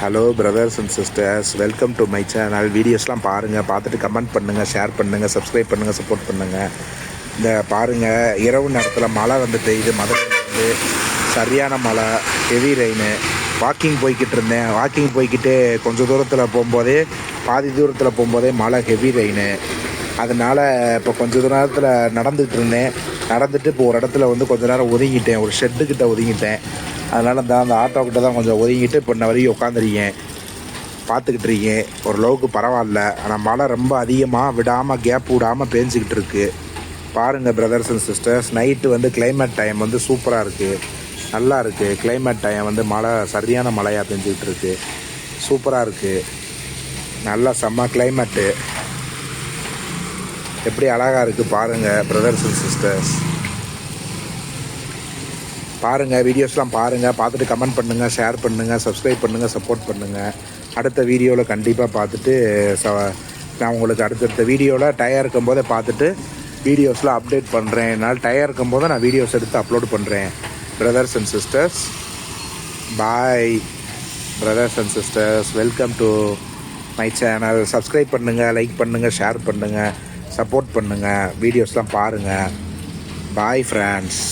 Hello brothers and sisters welcome to my channel வீடியோஸ்லாம் பாருங்கள் பார்த்துட்டு கமெண்ட் பண்ணுங்கள் ஷேர் பண்ணுங்கள் சப்ஸ்கிரைப் பண்ணுங்கள் சப்போர்ட் பண்ணுங்கள் இந்த பாருங்கள் இரவு நேரத்தில் மழை வந்துட்டு இது மதுரை வந்து சரியான மழை ஹெவி ரெயின் வாக்கிங் போய்கிட்டு இருந்தேன். வாக்கிங் போய்கிட்டு கொஞ்சம் தூரத்தில் போகும்போதே பாதி தூரத்தில் போகும்போதே மழை ஹெவி ரெயின் அதனால் இப்போ கொஞ்ச நேரத்தில் நடந்துகிட்டு இருந்தேன். நடந்துட்டு இப்போ ஒரு இடத்துல வந்து கொஞ்ச நேரம் ஒதுங்கிட்டேன். ஒரு ஷெட்டுக்கிட்ட ஒதுங்கிட்டேன். அதனால் தான் அந்த ஆட்டோ கிட்ட தான் கொஞ்சம் ஒதுங்கிட்டு இப்போ இன்ன வரைக்கும் உட்காந்துருக்கேன். பார்த்துக்கிட்டு இருக்கேன். ஓரளவுக்கு பரவாயில்ல. ஆனால் மழை ரொம்ப அதிகமாக விடாமல் கேப் விடாமல் பேஞ்சிக்கிட்டு இருக்கு. பாருங்கள் பிரதர்ஸ் அண்ட் சிஸ்டர்ஸ் நைட்டு வந்து கிளைமேட் டைம் வந்து சூப்பராக இருக்குது நல்லா இருக்குது கிளைமேட் டைம் வந்து மழை சரியான மழையாக பெஞ்சிக்கிட்டு இருக்கு. சூப்பராக இருக்குது நல்லா செம்ம கிளைமேட்டு எப்படி அழகாக இருக்குது பாருங்கள் பிரதர்ஸ் அண்ட் சிஸ்டர்ஸ் பாருங்கள் வீடியோஸ்லாம் பாருங்கள் பார்த்துட்டு கமெண்ட் பண்ணுங்கள் ஷேர் பண்ணுங்கள் சப்ஸ்கிரைப் பண்ணுங்கள் சப்போர்ட் பண்ணுங்கள் அடுத்த வீடியோவில் கண்டிப்பாக பார்த்துட்டு ச நான் உங்களுக்கு அடுத்தடுத்த வீடியோவில் டயர் இருக்கும்போதே பார்த்துட்டு வீடியோஸில் அப்டேட் பண்ணுறேன் என்னால் டயர் இருக்கும்போது நான் வீடியோஸ் எடுத்து அப்லோட் பண்ணுறேன் brothers and sisters bye brothers and sisters welcome to my channel subscribe பண்ணுங்கள் லைக் பண்ணுங்கள் ஷேர் பண்ணுங்கள் சப்போர்ட் பண்ணுங்கள் வீடியோஸ்லாம் பாருங்கள் பாய் ஃப்ரெண்ட்ஸ்